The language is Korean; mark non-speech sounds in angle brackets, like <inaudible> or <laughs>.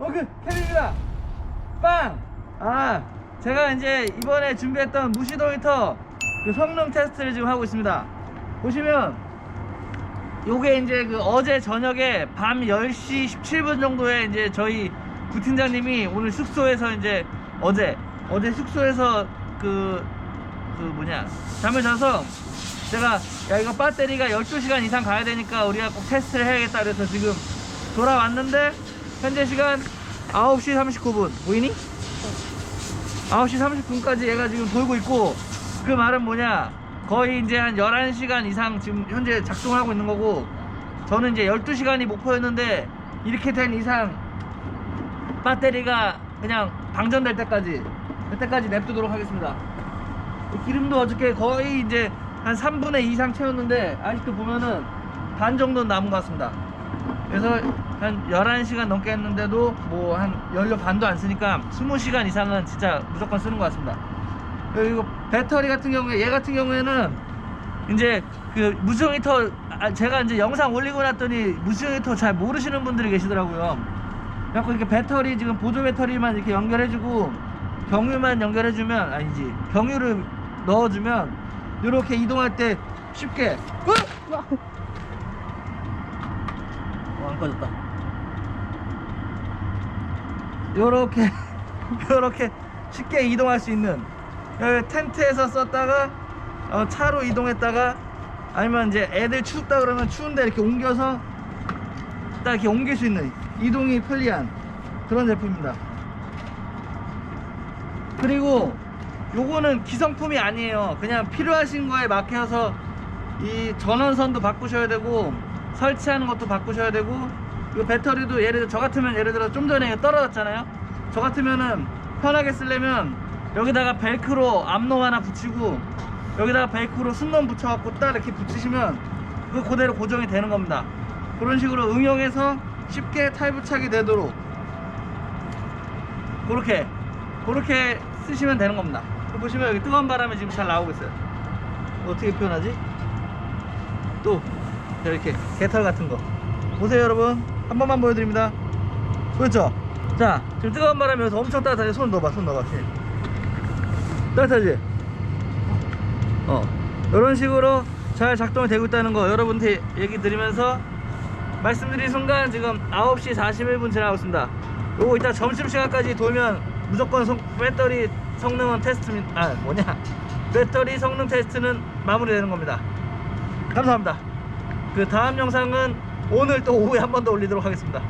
오케이 캐리입니다 빵! 아 제가 이제 이번에 준비했던 무시동 히터 그 성능 테스트를 지금 하고 있습니다 보시면 요게 이제 그 어제 저녁에 밤 10시 17분 정도에 이제 저희 부팀장님이 오늘 숙소에서 이제 어제 어제 숙소에서 그, 그 뭐냐 잠을 자서 제가 야 이거 배터리가 12시간 이상 가야 되니까 우리가 꼭 테스트를 해야겠다 그래서 지금 돌아왔는데 현재 시간 9시 39분. 보이니? 9시 30분까지 얘가 지금 돌고 있고 그 말은 뭐냐? 거의 이제 한 11시간 이상 지금 현재 작동을 하고 있는 거고 저는 이제 12시간이 목표였는데 이렇게 된 이상 배터리가 그냥 방전될 때까지 그때까지 냅두도록 하겠습니다. 이 기름도 어저께 거의 이제 한 3분의 2 이상 채웠는데 아직도 보면은 반 정도 남은 것 같습니다 그래서 한 11시간 넘게 했는데도 뭐 한 연료 반도 안 쓰니까 20시간 이상은 진짜 무조건 쓰는 것 같습니다. 그리고 배터리 같은 경우에 얘 같은 경우에는 이제 그 무수용 히터 아, 제가 이제 영상 올리고 났더니 무수용 히터 잘 모르시는 분들이 계시더라고요. 그래갖고 이렇게 배터리 지금 보조 배터리만 이렇게 연결해주고 경유만 연결해주면 아니지 경유를 넣어주면 이렇게 이동할 때 쉽게 어? 어, 안 꺼졌다. 요렇게 <laughs> 요렇게 쉽게 이동할 수 있는 텐트에서 썼다가 어, 차로 이동했다가 아니면 이제 애들 춥다 그러면 추운데 이렇게 옮겨서 딱 이렇게 옮길 수 있는 이동이 편리한 그런 제품입니다. 그리고 요거는 기성품이 아니에요. 그냥 필요하신 거에 맞춰서 이 전원선도 바꾸셔야 되고 설치하는 것도 바꾸셔야 되고 이 배터리도 예를 들어 저 같으면 예를 들어 좀 전에 떨어졌잖아요? 저 같으면은 편하게 쓰려면 여기다가 벨크로 암놈 하나 붙이고 여기다가 벨크로 순놈 붙여갖고 딱 이렇게 붙이시면 그 그대로 고정이 되는 겁니다. 그런 식으로 응용해서 쉽게 탈부착이 되도록 그렇게 그렇게 쓰시면 되는 겁니다. 보시면 여기 뜨거운 바람이 지금 잘 나오고 있어요. 어떻게 표현하지? 또 이렇게 개털 같은 거. 보세요 여러분. 한 번만 보여드립니다. 그렇죠? 자 지금 뜨거운 바람이 여기서 엄청 따뜻하게 손 넣어봐 손 넣어봐 손. 따뜻하지? 어. 이런 식으로 잘 작동이 되고 있다는 거 여러분한테 얘기 드리면서 말씀드린 순간 지금 9시 41분 지나고 있습니다. 요거 이따 점심시간까지 돌면 무조건 성- 배터리 성능은 테스트 아 뭐냐. <laughs> 배터리 성능 테스트는 마무리되는 겁니다. 감사합니다 그 다음 영상은 오늘 또 오후에 한 번 더 올리도록 하겠습니다